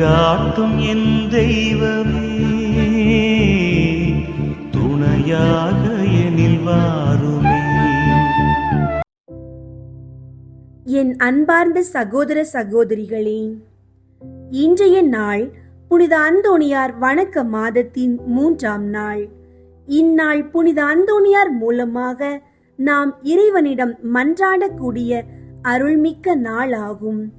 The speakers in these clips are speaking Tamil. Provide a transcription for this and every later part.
வழிகாட்டும் என் தெய்வமே. துணையாக எனில் வாருமே. என் அன்பார்ந்த சகோதர சகோதரிகளே இன்றைய நாள் புனித அந்தோணியார் வணக்க மாதத்தின் மூன்றாம் நாள். இந்நாள் புனித அந்தோணியார் மூலமாக நாம் இறைவனிடம் மன்றாடக்கூடிய அருள்மிக்க நாளாகும்.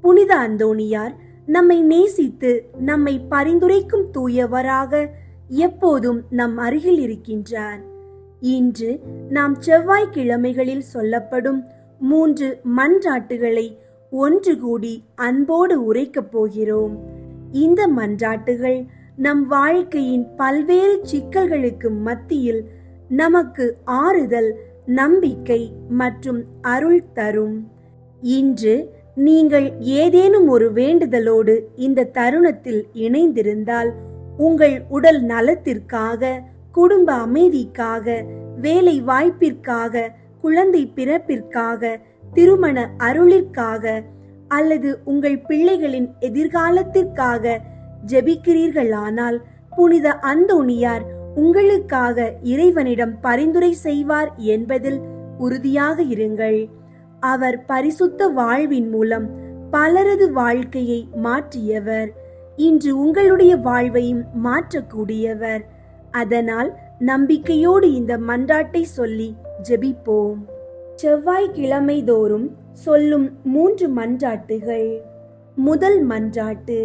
புனித அந்தோணியார் நம்மை நேசித்து நம்மை பரிந்துரைக்கும் தூயவராக எப்போதும் நம் அருகில் இருக்கின்றார். இன்று நாம் செவ்வாய்க்கிழமைகளில் சொல்லப்படும் மூன்று மன்றாட்டுகளை ஒன்று கூடி அன்போடு உரைக்கப் போகிறோம். இந்த மன்றாட்டுகள் நம் வாழ்க்கையின் பல்வேறு சிக்கல்களுக்கு மத்தியில் நமக்கு ஆறுதல் நம்பிக்கை மற்றும் அருள் தரும். இன்று நீங்கள் ஏதேனும் ஒரு வேண்டுதலோடு இந்த தருணத்தில் இணைந்திருந்தால் உங்கள் உடல் நலத்திற்காக குடும்ப அமைதிக்காக வேலை வாய்ப்பிற்காக குழந்தை பிறப்பிற்காக திருமண அருளிற்காக அல்லது உங்கள் பிள்ளைகளின் எதிர்காலத்திற்காக ஜெபிக்கிறீர்களானால் புனித அந்தோணியார் உங்களுக்காக இறைவனிடம் பரிந்துரை செய்வார் என்பதில் உறுதியாக இருங்கள். அவர் பரிசுத்த வாழ்வின் மூலம் பலரது வாழ்க்கையை மாற்றியவர். இன்று உங்களுடைய வாழ்வையும் மாற்றக்கூடியவர். அதனால் நம்பிக்கையோடு இந்த மன்றாட்டை சொல்லி ஜெபிப்போம். செவ்வாய்க்கிழமை தோறும் சொல்லும் மூன்று மன்றாட்டுகள். முதல் மன்றாட்டு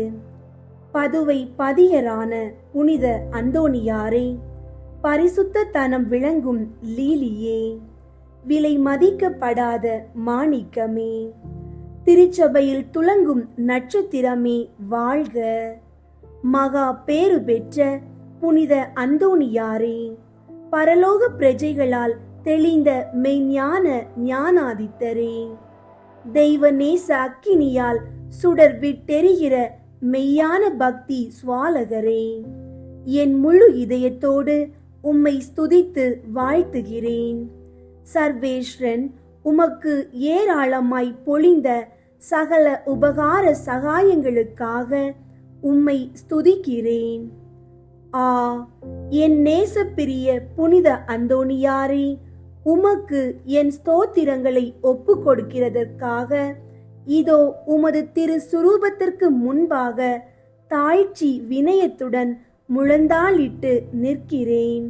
பதுவை பதியரான புனித அந்தோணியாரே பரிசுத்த தனம் விளங்கும் லீலியே. விலை மதிக்கப்படாத மாணிக்கமே. திருச்சபையில் துலங்கும் நட்சத்திரமே வாழ்க. மகா பேறு பெற்ற புனித அந்தோணியாரே. பரலோக பிரஜைகளால் தெளிந்த மெய்ஞான ஞானாதித்தரே. தெய்வ நேச அக்கினியால் சுடர் விட்டெறிகிற மெய்யான பக்தி சுவாலகரே. என் முழு இதயத்தோடு உம்மை ஸ்துதித்து வாழ்த்துகிறேன். சர்வேஸ்வரன் உமக்கு ஏராளமாய் பொழிந்த சகல உபகார சகாயங்களுக்காக உம்மை ஸ்துதிக்கிறேன். ஆ என் நேசப்பிரிய புனித அந்தோணியாரே உமக்கு என் ஸ்தோத்திரங்களை ஒப்பு கொடுக்கிறதற்காக இதோ உமது திரு சுரூபத்திற்கு முன்பாக தாழ்ச்சி வினயத்துடன் முழந்தாளிட்டு நிற்கிறேன்.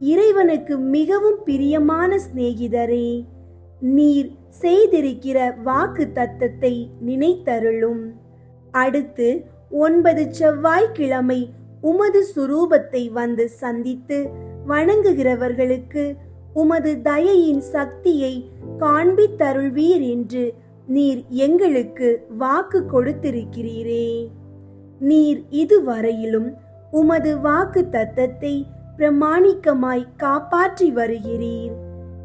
இறைவனுக்கு மிகவும் பிரியமான சிநேகிதரே நீர் செய்திருக்கிற வாக்கு தத்தத்தை நினைத்தருளும். அடுத்து ஒன்பது செவ்வாய்க்கிழமை உமது சுரூபத்தை வந்து சந்தித்து வணங்குகிறவர்களுக்கு உமது தயையின் சக்தியை காண்பித்தருள்வீர் என்று நீர் எங்களுக்கு வாக்கு கொடுத்திருக்கிறீரே. நீர் இதுவரையிலும் உமது வாக்கு தத்தத்தை பிரமாணிக்கமாய் காப்பாற்றி வருகிறீர்.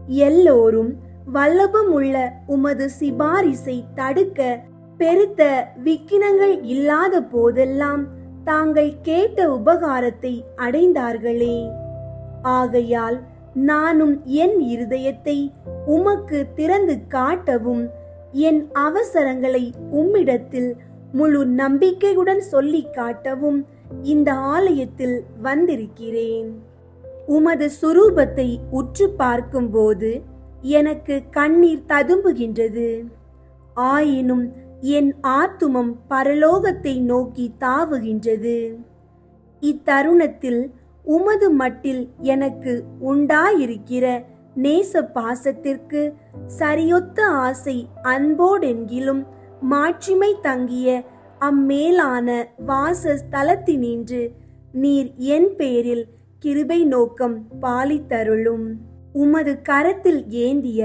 எல்லோரும் வல்லபமுள்ள உமது சிபாரிசை தடுக்க பெருத்த விக்கினங்கள் இல்லாத போதெல்லாம் தாங்கள் கேட்ட உபகாரத்தை அடைந்தார்களே. ஆகையால் நானும் என் இருதயத்தை உமக்கு திறந்து காட்டவும் என் அவசரங்களை உம்மிடத்தில் முழு நம்பிக்கையுடன் சொல்லிக் காட்டவும் இந்த ஆலயத்தில் வந்திருக்கிறேன். உமது சுரூபத்தை உற்று பார்க்கும்போது எனக்கு கண்ணீர் ததும்புகின்றது. ஆயினும் என் ஆத்துமம் பரலோகத்தை நோக்கி தாவுகின்றது. இத்தருணத்தில் உமது மட்டில் எனக்கு உண்டாயிருக்கிற நேச பாசத்திற்கு சரியொத்த ஆசை அன்போடென்கிலும் மாட்சிமை தங்கிய அம்மேலான வாசஸ்தலத்தினின்று நீர் என் பெயரில் கிருபை நோக்கம் பாலித்தருளும். உமது கரத்தில் ஏந்திய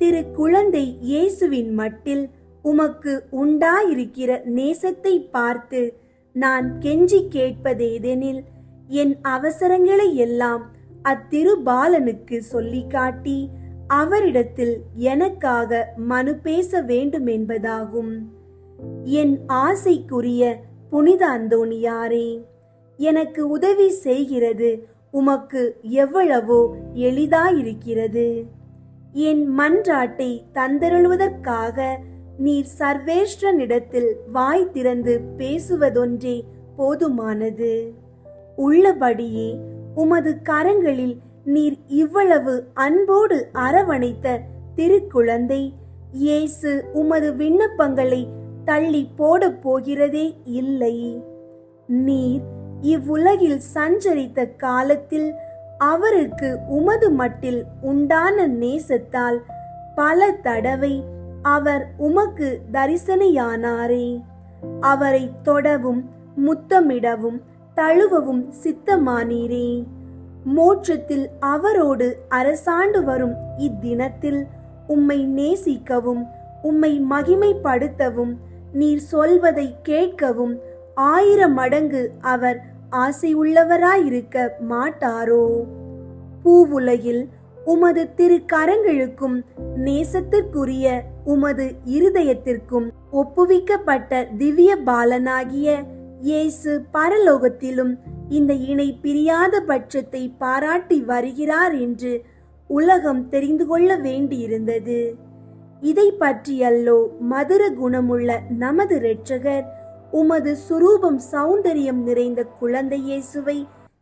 திரு குழந்தை இயேசுவின் மட்டில் உமக்கு உண்டாயிருக்கிற நேசத்தை பார்த்து நான் கெஞ்சி கேட்பதேதெனில் என் அவசரங்களை எல்லாம் அத்திருபாலனுக்கு சொல்லி காட்டி அவரிடத்தில் எனக்காக மனு பேச வேண்டும் என்பதாகும் என் ஆசைக்குரிய புனித அந்தோணியாரே எனக்கு உதவி செய்கிறது உமக்கு எவ்வளவோ எளிதாயிருக்கிறது. என் மன்றாட்டை தந்தருள்வதற்காக நீர் சர்வேஷ்டனிடத்தில் வாய் திறந்து பேசுவதொன்றே போதுமானது. உள்ளபடியே உமது கரங்களில் நீர் இவ்வளவு அன்போடு அரவணைத்த திருக்குழந்தை இயேசு உமது விண்ணப்பங்களை தள்ளி போடப் போகிறதே இல்லை. நீர் இவ்வுலகில் சஞ்சரித்த காலத்தில் அவருக்கு உமது மட்டில் உண்டான நேசத்தால் பல தடவை அவர் உமக்கு தரிசனையானாரே. அவரை தொடவும் முத்தமிடவும் தழுவவும் சித்தமானீரே. மோட்சத்தில் அவரோடு அரசாண்டு வரும் இத்தினத்தில் உம்மை நேசிக்கவும் உம்மை மகிமைப்படுத்தவும் நீர் சொல்வதை கேட்கவும் ஆயிரம் மடங்கு அவர் ஆசை உள்ளவராயிருக்க மாட்டாரோ? பூவுலகில் உமது திருக்கரங்களுக்கும் நேசத்திற்குரிய உமது இருதயத்திற்கும் ஒப்புவிக்கப்பட்ட திவ்ய பாலனாகிய இயேசு பரலோகத்திலும் இந்த இணை பிரியாத பட்சத்தை பாராட்டி வருகிறார் என்று உலகம் தெரிந்து கொள்ள வேண்டியிருந்தது. இதை பற்றியல்லோ மதுர குணமுள்ள நமது இரட்சகர் உமது சுரூபம் சௌந்தரியம் நிறைந்த குழந்தை இயேசுவை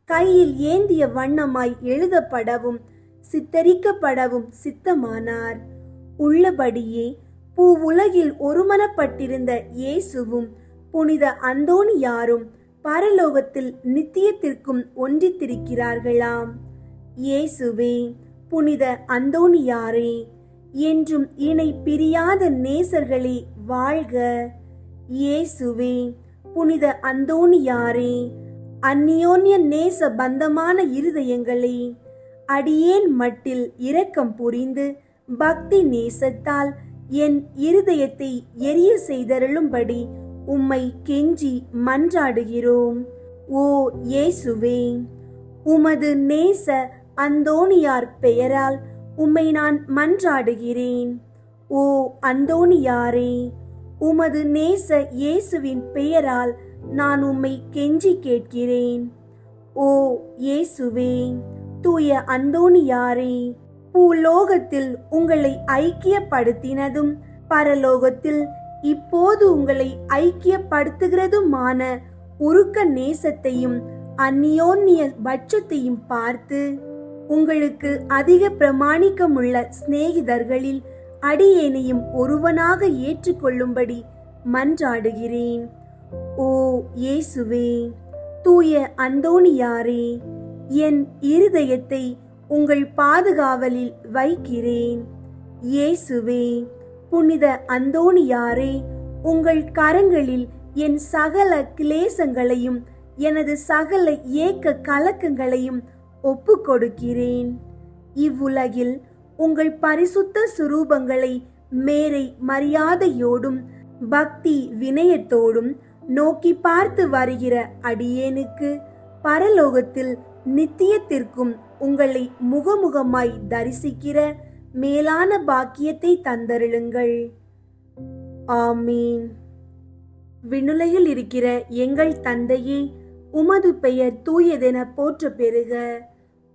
கையில் ஏந்திய வண்ணமாய் எழுதப்படவும் சித்தரிக்கப்படவும் சித்தமானார். உள்ளபடியே பூ உலகில் ஒருமனப்பட்டிருந்த இயேசுவும் புனித அந்தோணியாரும் பரலோகத்தில் நித்தியத்திற்கும் ஒன்றித்திருக்கிறார்களாம். இயேசுவே புனித அந்தோணியாரே என்றும் இணை பிரியாத நேசர்களே வாழ்க. இயேசுவே புனித அந்தோணியாரே அந்நியோன்ய நேச பந்தமான இருதயங்களே அடியேன் மட்டில் இரக்கம் புரிந்து பக்தி நேசத்தால் என் இருதயத்தை எரிய செய்தருளும்படி உம்மை கெஞ்சி மன்றாடுகிறோம். ஓ இயேசுவே உமது நேச அந்தோணியார் பெயரால் உம்மை நான் மன்றாடுகிறேன். ஓ அந்தோணியாரே உமது நேச இயேசுவின் பெயரால் நான் உம்மை கெஞ்சி கேட்கிறேன். ஓ இயேசுவே தூய அந்தோணியாரே பூலோகத்தில் உங்களை ஐக்கியப்படுத்தினதும் பரலோகத்தில் இப்போது உங்களை ஐக்கியப்படுத்துகிறதுமான உருக்க நேசத்தையும் அந்நியோன்னிய பட்சத்தையும் பார்த்து உங்களுக்கு அதிக பிரமாணிக்கமுள்ள சிநேகிதர்களில் அடியேனையும் ஒருவனாக ஏற்றுக்கொள்ளும்படி மன்றாடுகிறேன். ஓ இயேசுவே தூய அந்தோணியாரே என் இருதயத்தை உங்கள் பாதுகாவலில் வைக்கிறேன். இயேசுவே புனித அந்தோணியாரே உங்கள் கரங்களில் என் சகல கிளேசங்களையும் எனது சகல ஏக்க கலக்கங்களையும் ஒப்பு கொடுக்கிறேன் இவ்வுலகில் உங்கள் பரிசுத்த சுரூபங்களை மேரை மரியாதையோடும் பக்தி வினயத்தோடும் நோக்கி பார்த்து வருகிற அடியேனுக்கு பரலோகத்தில் நித்தியத்திற்கும் உங்களை முகமுகமாய் தரிசிக்கிற மேலான பாக்கியத்தை தந்தருளுங்கள். ஆமீன். விண்ணுலையில் இருக்கிற எங்கள் தந்தையே உமது பெயர் தூயதென போற்ற பெறுக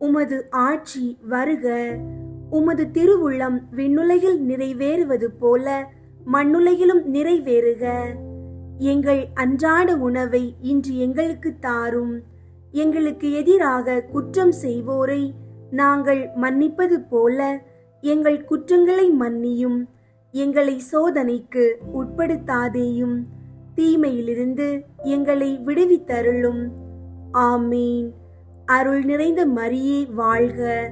உமது ஆட்சி வருக. உமது திருவுள்ளம் விண்ணுலகில் நிறைவேறுவது போல மண்ணுலகிலும் நிறைவேறுக. எங்கள் அன்றாட உணவை இன்று எங்களுக்கு தாரும். எங்களுக்கு எதிராக குற்றம் செய்வோரை நாங்கள் மன்னிப்பது போல எங்கள் குற்றங்களை மன்னியும். எங்களை சோதனைக்கு உட்படுத்தாதேயும். தீமையிலிருந்து எங்களை விடுவித்தருளும். ஆமீன். அருள் நிறைந்த மரியே வாழ்க.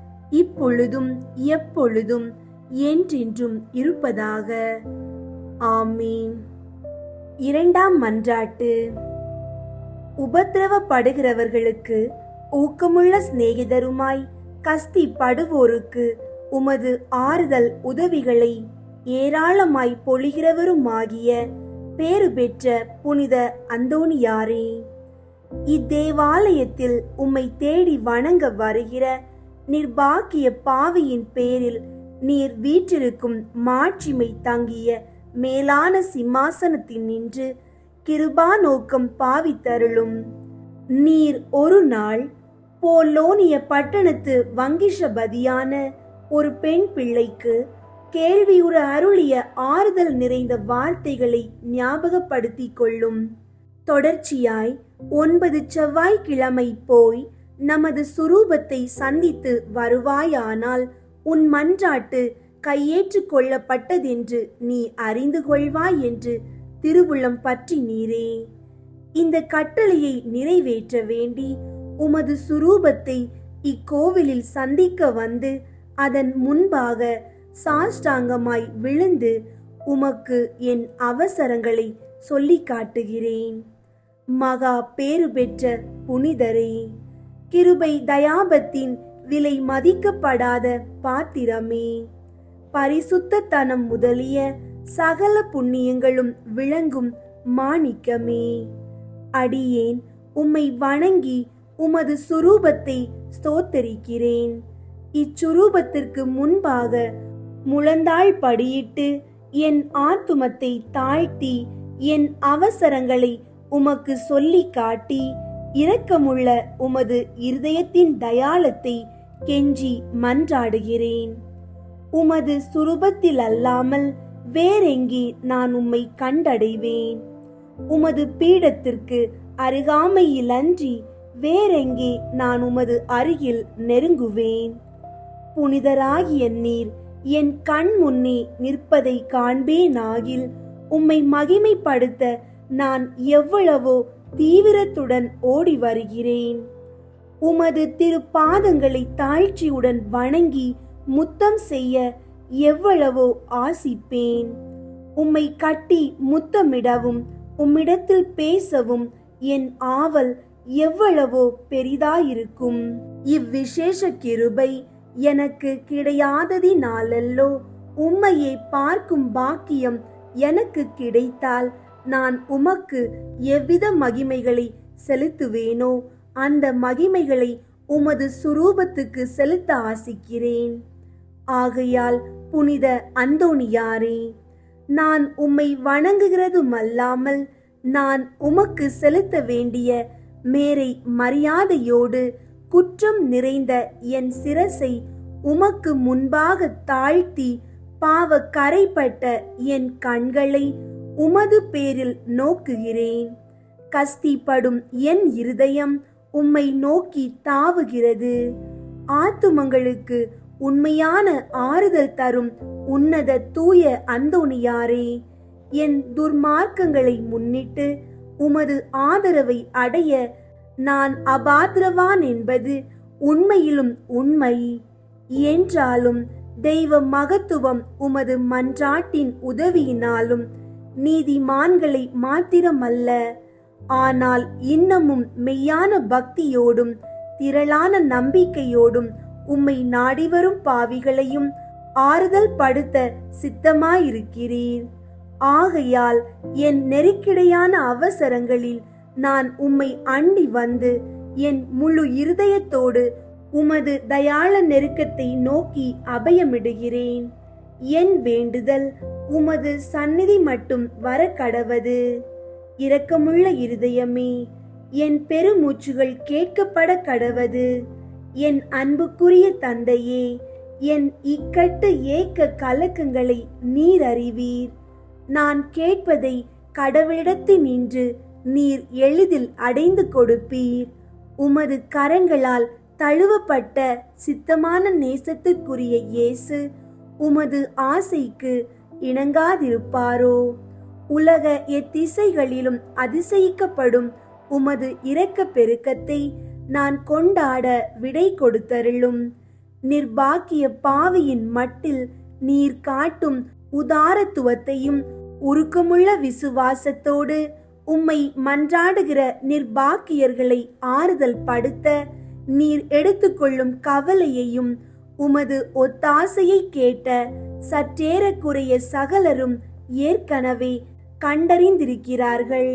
இப்பொழுதும் எப்பொழுதும் என்றென்றும் இருப்பதாக. ஆமீன். இரண்டாம் மன்றாட்டு. உபத்திரவப்படுகிறவர்களுக்கு ஊக்கமுள்ள சிநேகிதருமாய் கஸ்தி படுவோருக்கு உமது ஆறுதல் உதவிகளை ஏராளமாய் பொழிகிறவருமாகிய பேறு பெற்ற புனித அந்தோணியாரே இத்தேவாலயத்தில் உம்மை தேடி வணங்க வருகிற நிர்பாக்கிய பாவியின் பேரில் நீர் வீற்றிருக்கும் மாட்சிமை தங்கிய மேலான சிம்மாசனத்தில் நின்று கிருபா நோக்கம் பாவித்தருளும். நீர் ஒரு நாள் போலோனிய பட்டணத்து வங்கிஷபதியான ஒரு பெண் பிள்ளைக்கு கேள்வியுற அருளிய ஆறுதல் நிறைந்த வார்த்தைகளை ஞாபகப்படுத்திக் கொள்ளும். தொடர்ச்சியாய் ஒன்பது செவ்வாய்க்கிழமை போய் நமது சுரூபத்தை சந்தித்து வருவாயானால் உன் மன்றாட்டு கையேற்று கொள்ளப்பட்டதென்று நீ அறிந்து கொள்வாய் என்று திருவுள்ளம் பற்றி நீரே. இந்த கட்டளையை நிறைவேற்ற வேண்டி உமது சுரூபத்தை இக்கோவிலில் சந்திக்க வந்து அதன் முன்பாக சாஷ்டாங்கமாய் விழுந்து உமக்கு என் அவசரங்களை சொல்லிக் காட்டுகிறேன். மகா பேறு பெற்ற புனிதரே. கிருபை தயாபத்தின் விலை மதிக்கப்படாத பாத்திரமே. பரிசுத்தத்தனம் முதலிய சகல புண்ணியங்களும் விளங்கும் மாணிக்கமே. அடியேன் உம்மை வணங்கி உமது சுரூபத்தை ஸ்தோத்தரிக்கிறேன். இச்சுரூபத்திற்கு முன்பாக முழந்தாள் படியிட்டு என் ஆத்துமத்தை தாழ்த்தி என் அவசரங்களை உமக்கு சொல்லி காட்டி இரக்கமுள்ள உமது இருதயத்தின் தயாளத்தை கெஞ்சி மன்றாடுகிறேன். உமது சுரூபத்தில் அல்லாமல் வேறெங்கே நான் உம்மை கண்டடைவேன்? உமது பீடத்திற்கு அருகாமையில் அன்றி வேறெங்கே நான் உமது அருகில் நெருங்குவேன்? புனிதராகிய நீர் என் கண் முன்னே நிற்பதை காண்பேனாகில் உம்மை மகிமைப்படுத்த நான் எவ்வளவோ தீவிரத்துடன் ஓடி வருகிறேன். உமது திருப்பாதங்களை தாழ்ச்சியுடன் வணங்கி முத்தம் செய்ய எவ்வளவோ ஆசிப்பேன். உம்மை கட்டி முத்தமிடவும் உம்மிடத்தில் பேசவும் என் ஆவல் எவ்வளவோ பெரிதாயிருக்கும். இவ்விசேஷ கிருபை எனக்கு கிடையாததினாலல்லோ உம்மையை பார்க்கும் பாக்கியம் எனக்கு கிடைத்தால் நான் உமக்கு எவ்வித மகிமைகளை செலுத்துவேனோ அந்த மகிமைகளை உமது சுரூபத்துக்கு செலுத்த ஆசிக்கிறேன். ஆகையால் புனித அந்தோணியாரே நான் உம்மை வணங்குகிறதும் அல்லாமல் நான் உமக்கு செலுத்த வேண்டிய மேரை மரியாதையோடு குற்றம் நிறைந்த என் சிரசை உமக்கு முன்பாக தாழ்த்தி பாவ கரைப்பட்ட என் கண்களை உமது பேரில் நோக்குகிறேன். கஸ்திப்படும் என் இருதயம் உம்மை நோக்கி தாவுகிறது. ஆத்துமங்களுக்கு உண்மையான ஆறுதல் தரும் உன்னத தூய அந்தோணியாரே. என் துர்மார்க்கங்களை முன்னிட்டு உமது ஆதரவை அடைய நான் அபாத்திரவான் என்பது உண்மையிலும் உண்மை. என்றாலும் தெய்வ மகத்துவம் உமது மன்றாட்டின் உதவியினாலும் நீதிமான்களை மாத்திரமல்ல ஆனால் இன்னமும் மெய்யான பக்தியோடும் திரளான நம்பிக்கையோடும் உம்மை நாடிவரும் பாவிகளையும் ஆறுதல் படுத்த சித்தமாயிருக்கிறீர். ஆகையால் என் நெருக்கிடையான அவசரங்களில் நான் உம்மை அண்டி வந்து என் முழு இருதயத்தோடு உமது தயாள நெருக்கத்தை நோக்கி அபயமிடுகிறேன். என் வேண்டுதல் உமது சந்நிதி மட்டும் வர கடவது இரக்கமுள்ள இருதயமே என் பெருமூச்சுகள் கேட்கப்பட கடவது. என் அன்புக்குரிய தந்தையே என் இக்கட்டு ஏக்க கலக்கங்களை நீர் அறிவீர். நான் கேட்பதை கடவுளிடத்தில் நின்று நீர் எளிதில் அடைந்து கொடுப்பீர். உமது கரங்களால் தழுவப்பட்ட சித்தமான நேசத்துக்குரிய இயேசு உமது ஆசைக்கு இணங்காதிருப்பாரோ? உலக எத்திசைகளிலும் அதிசயிக்கப்படும் உமது இரக்க பெருக்கத்தை நான் கொண்டாட விடை கொடுத்தருளும். நிர்பாக்கிய பாவியின் மட்டில் நீர் காட்டும் உதாரத்துவத்தையும் உருக்கமுள்ள விசுவாசத்தோடு உம்மை மன்றாடுகிற நிர்பாக்கியர்களை ஆறுதல் படுத்த நீர் எடுத்துக்கொள்ளும் கவலையையும் உமது ஒத்தாசையை கேட்ட சற்றேறக்குறைய சகலரும் ஏற்கனவே கண்டறிந்திருக்கிறார்கள்.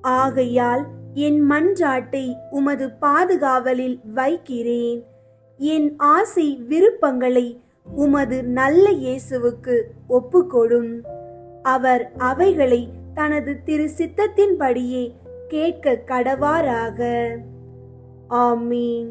ஆகையால் என் மன்றாட்டை உமது பாதுகாவலில் வைக்கிறேன். என் ஆசை விருப்பங்களை உமது நல்ல இயேசுவுக்கு ஒப்புக்கொடும். அவர் அவைகளை தனது திரு சித்தத்தின்படியே கேட்க கடவாராக. ஆமீன்.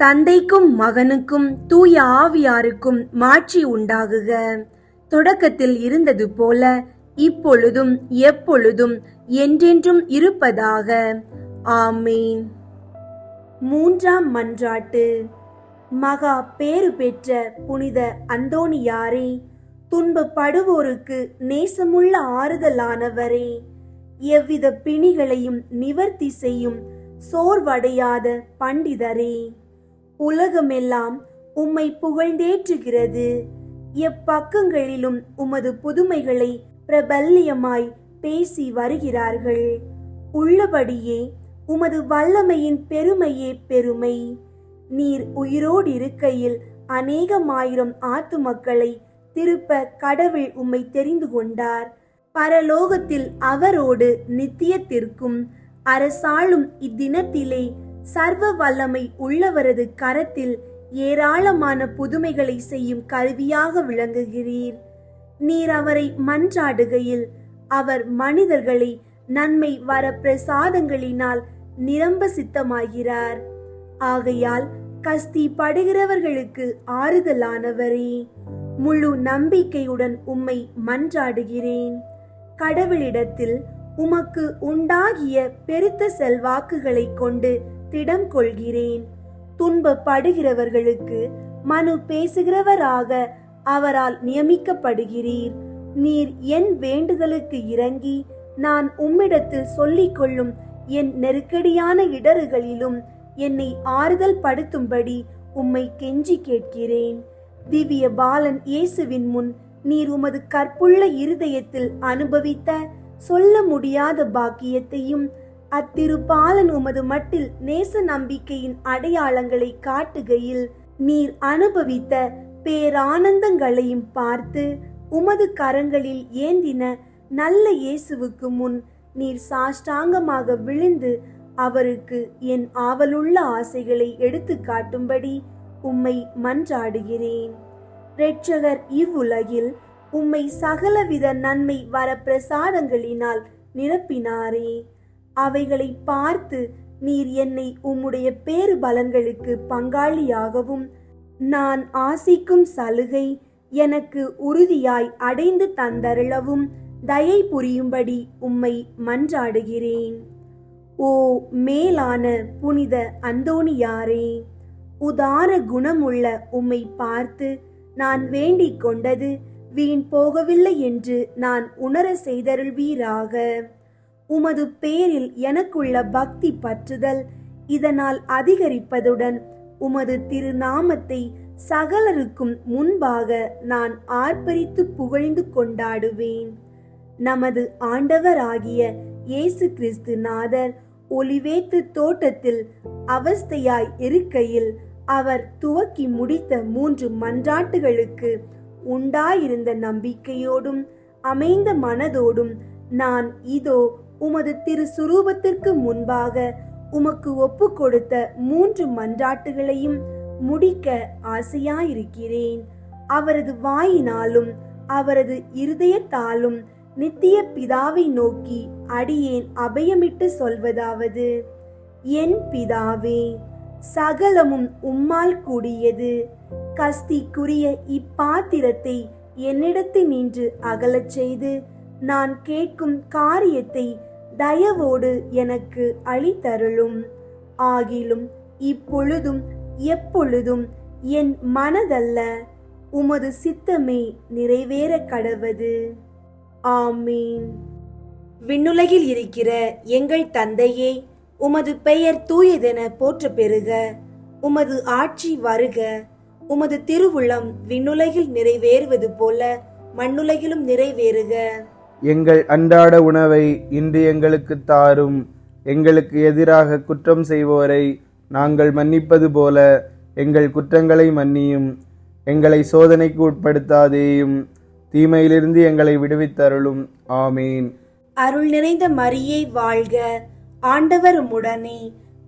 தந்தைக்கும் மகனுக்கும் தூய ஆவியாருக்கும் மாட்சி உண்டாகுக. தொடக்கத்தில் இருந்தது போல இப்பொழுதும் எப்பொழுதும் என்றென்றும் இருப்பதாக. ஆமீன். மூன்றாம் மன்றாட்டு. மகா பேறு பெற்ற புனித அந்தோணியாரே துன்பப்படுவோருக்கு நேசமுள்ள ஆறுதலானவரே எவ்வித பிணிகளையும் நிவர்த்தி செய்யும் சோர்வடையாத பண்டிதரே. உலகமெல்லாம் உம்மை புகழ்ந்தேற்றுகிறது. எப்பக்கங்களிலும் உமது புதுமைகளை பிரபல்யமாய் பேசி வருகிறார்கள். உள்ளபடியே உமது வல்லமையின் பெருமையே பெருமை. நீர் உயிரோடு இருக்கையில் அநேகமாயிரம் ஆத்துமக்களை திருப்ப கடவுள் உம்மை தெரிந்து கொண்டார். பரலோகத்தில் அவரோடு நித்தியத்திற்கும் அரசாளும் இத்தினத்திலே சர்வ வல்லமை உள்ளவரது கரத்தில் ஏராளமான புதுமைகளை செய்யும் கருவியாக விளங்குகிறீர். நீர் அவரை மன்றாடுகையில் அவர் மனிதர்களை நன்மை வர பிரசாதங்களினால் நிரம்ப சித்தமாகிறார். ஆகையால் கஸ்தி படுகிறவர்களுக்கு ஆறுதலானவரே முழு நம்பிக்கையுடன் உம்மை மன்றாடுகிறேன். கடவுளிடத்தில் உமக்கு உண்டாகிய பெருத்த செல்வாக்குகளை கொண்டு திடம் கொள்கிறேன். துன்பப்படுகிறவர்களுக்கு மனு பேசுகிறவராக அவரால் நியமிக்கப்படுகிறீர். நீர் என் வேண்டுதலுக்கு இறங்கி நான் உம்மிடத்தில் சொல்லிக் கொள்ளும் என் நெருக்கடியான இடறுகளிலும் என்னை ஆறுதல் படுத்தும்படி உம்மை கெஞ்சி கேட்கிறேன். திவ்ய பாலன் இயேசுவின் முன் நீர் உமது கற்புள்ள இருதயத்தில் அனுபவித்த சொல்ல முடியாத பாக்கியத்தையும் அத்திருப்பாலன் உமது மட்டில் நேச நம்பிக்கையின் அடையாளங்களை காட்டுகையில் நீர் அனுபவித்த பேரானந்தங்களையும் பார்த்து உமது கரங்களில் ஏந்தின நல்ல இயேசுவுக்கு முன் நீர் சாஷ்டாங்கமாக விழுந்து அவருக்கு என் ஆவலுள்ள ஆசைகளை எடுத்து காட்டும்படி உம்மை மன்றாடுகிறேன். இரட்சகர் இவ்வுலகில் உம்மை சகலவித நன்மை வர பிரசாதங்களினால் நிரப்பினாரே. அவைகளை பார்த்து நீர் என்னை உம்முடைய பேறு பலன்களுக்கு பங்காளியாகவும் நான் ஆசிக்கும் சலுகை எனக்கு உறுதியாய் அடைந்து தந்தருளவும் தயை புரியும்படி உம்மை மன்றாடுகிறேன். ஓ மேலான புனித அந்தோணியாரே உதார குணமுள்ள உம்மை பார்த்து நான் வேண்டிக் கொண்டது வீண் போகவில்லை என்று நான் உணர செய்தருள்வீராக. உமது பேரில் எனக்குள்ள பக்தி பற்றுதல். இதனால் அதிகரிப்பதுடன் உமது திருநாமத்தை சகலருக்கும் முன்பாக நான் ஆர்ப்பரித்து புகழ்ந்து கொண்டாடுவேன். நமது ஆண்டவராகிய இயேசு கிறிஸ்து நாதர் ஒலிவேத்து தோட்டத்தில் அவஸ்தையாய் இருக்கையில் அவர் துவக்கி முடித்த மூன்று மன்றாட்டுகளுக்கு உண்டாயிருந்த நம்பிக்கையோடும் அமைந்த மனதோடும் நான் இதோ உமது திரு சுரூபத்திற்கு முன்பாக உமக்கு ஒப்பு கொடுத்த மூன்று மன்றாட்டுகளையும் முடிக்க ஆசையாயிருக்கிறேன். அவரது வாயினாலும் அவரது இருதயத்தாலும் நித்திய பிதாவை நோக்கி அடியேன் அபயமிட்டு சொல்வதாவது என் பிதாவே சகலமும் உம்மால் கூடியது. கஸ்திக்குரிய இப்பாத்திரத்தை என்னிடத்து நின்று அகலச் செய்து நான் கேட்கும் காரியத்தை தயவோடு எனக்கு அளித்தருளும் ஆகிலும் இப்பொழுதும் எப்பொழுதும் என் மனதல்ல உமது சித்தமே நிறைவேற கடவது. ஆமீன். விண்ணுலகில் இருக்கிற எங்கள் தந்தையே உமது பெயர் தூயதென போற்ற பெறுக. உமது ஆட்சி வருக. உமது திருவுளம் விண்ணுலகில் நிறைவேறுவது போல மண்ணுலகிலும் நிறைவேறுக. எங்கள் அன்றாட உணவை இன்று எங்களுக்கு தாரும். எங்களுக்கு எதிராக குற்றம் செய்வோரை நாங்கள் மன்னிப்பது போல எங்கள் குற்றங்களை மன்னியும். எங்களை சோதனைக்கு உட்படுத்தாதேயும். தீமையிலிருந்து எங்களை விடுவித்தருளும். ஆமீன். அருள் நிறைந்த மரியை வாழ்க. ஆண்டவர் உடனே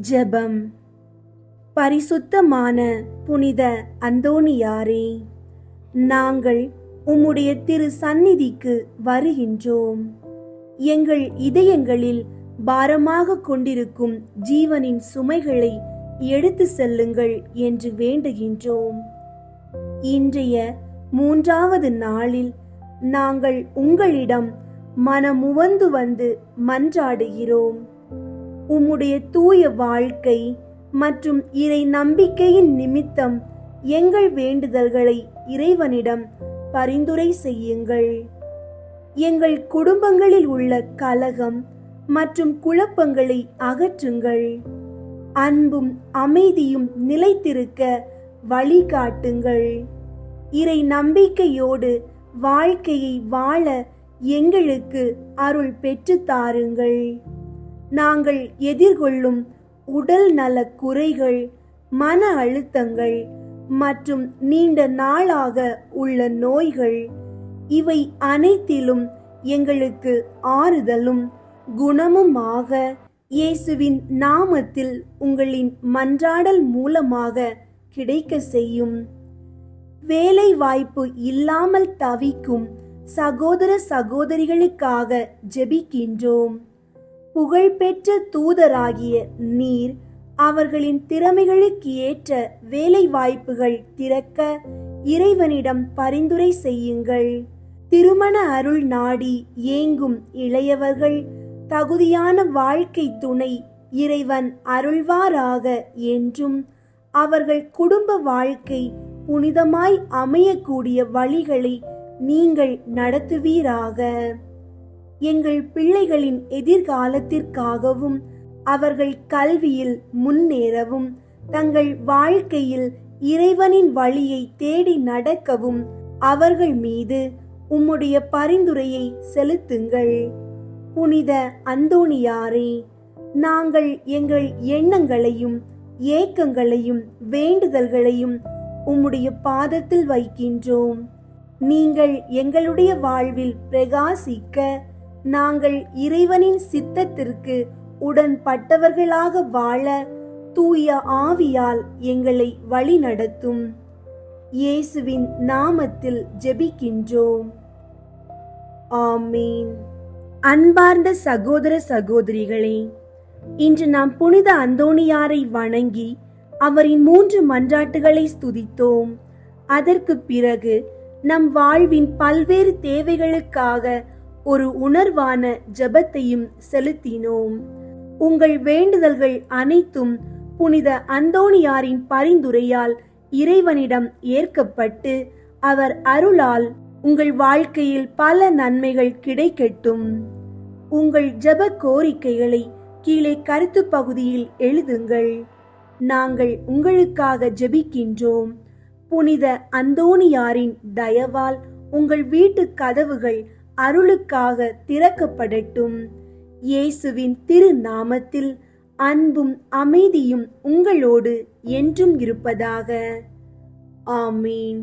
ஜெபம். பரிசுத்தமான புனித அந்தோணியாரே நாங்கள் உம்முடைய திரு சந்நிதிக்கு வருகின்றோம். எங்கள் இதயங்களில் பாரமாக கொண்டிருக்கும் ஜீவனின் சுமைகளை எடுத்து செல்லுங்கள் என்று வேண்டுகின்றோம். இன்றைய மூன்றாவது நாளில் நாங்கள் உங்களிடம் மனமுவந்து வந்து மன்றாடுகிறோம். உம்முடைய தூய வாழ்க்கை மற்றும் இறை நம்பிக்கையின் நிமித்தம் எங்கள் வேண்டுதல்களை இறைவனிடம் பரிந்துரை செய்யுங்கள். எங்கள் குடும்பங்களில் உள்ள கலகம் மற்றும் குழப்பங்களை அகற்றுங்கள். அன்பும் அமைதியும் நிலைத்திருக்க வழிகாட்டுங்கள். இறை நம்பிக்கையோடு வாழ்க்கையை வாழ எங்களுக்கு அருள் பெற்றுத் தாருங்கள். நாங்கள் எதிர்கொள்ளும் உடல் நல குறைகள் மன அழுத்தங்கள் மற்றும் நீண்ட நாளாக உள்ள நோய்கள் இவை அனைத்திலும் எங்களுக்கு ஆறுதலும் குணமுமாக இயேசுவின் நாமத்தில் உங்களின் மன்றாடல் மூலமாக கிடைக்க செய்யும். வேலை வாய்ப்பு இல்லாமல் தவிக்கும் சகோதர சகோதரிகளுக்காக ஜெபிக்கின்றோம். புகழ்பெற்ற தூதராகிய நீர் அவர்களின் திறமைகளுக்கு ஏற்ற வேலை வாய்ப்புகள் திறக்க இறைவனிடம் பரிந்துரை செய்யுங்கள். திருமண அருள் நாடி ஏங்கும் இளையவர்கள் தகுதியான வாழ்க்கை துணை இறைவன் அருள்வாராக என்றும் அவர்கள் குடும்ப வாழ்க்கை புனிதமாய் அமையக்கூடிய வழிகளை நீங்கள் நடத்துவீராக. எங்கள் பிள்ளைகளின் எதிர்காலத்திற்காகவும் அவர்கள் கல்வியில் முன்னேறவும் தங்கள் வாழ்க்கையில் இறைவனின் வழியை தேடி நடக்கவும் அவர்கள் மீது உம்முடைய பரிந்துரையை செலுத்துங்கள். புனித அந்தோணியாரே நாங்கள் எங்கள் எண்ணங்களையும் ஏக்கங்களையும் வேண்டுதல்களையும் உம்முடைய பாதத்தில் வைக்கின்றோம். நீங்கள் எங்களுடைய வாழ்வில் பிரகாசிக்க நாங்கள் இறைவனின் சித்தத்திற்கு உடன்பட்டவர்களாக வாழ தூய ஆவியால் எங்களை வழிநடத்தும். இயேசுவின் நாமத்தில் ஜெபிக்கின்றோம். ஆமீன். அன்பார்ந்த சகோதர சகோதரிகளே இன்று நாம் புனித அந்தோணியாரை வணங்கி அவரின் மூன்று மன்றாட்டுகளை ஸ்துதித்தோம். அதற்கு பிறகு நம் வாழ்வின் பல்வேறு தேவைகளுக்காக ஒரு உணர்வான ஜெபத்தையும் செலுத்தினோம். உங்கள் வேண்டுதல்கள் அனைத்தும் புனித அந்தோணியாரின் பரிந்துரையால் இறைவனிடம் ஏற்கப்பட்டு அவர் அருளால் உங்கள் வாழ்க்கையில் பல நன்மைகள் கிடைக்கட்டும். உங்கள் ஜெப கோரிக்கைகளை கீழே கருத்து பகுதியில் எழுதுங்கள். நாங்கள் உங்களுக்காக ஜெபிக்கின்றோம். புனித அந்தோணியாரின் தயவால் உங்கள் வீட்டு கதவுகள் அருளுக்காக திறக்கப்படட்டும். இயேசுவின் திருநாமத்தில் அன்பும் அமைதியும் உங்களோடு என்றும் இருப்பதாக. ஆமீன்.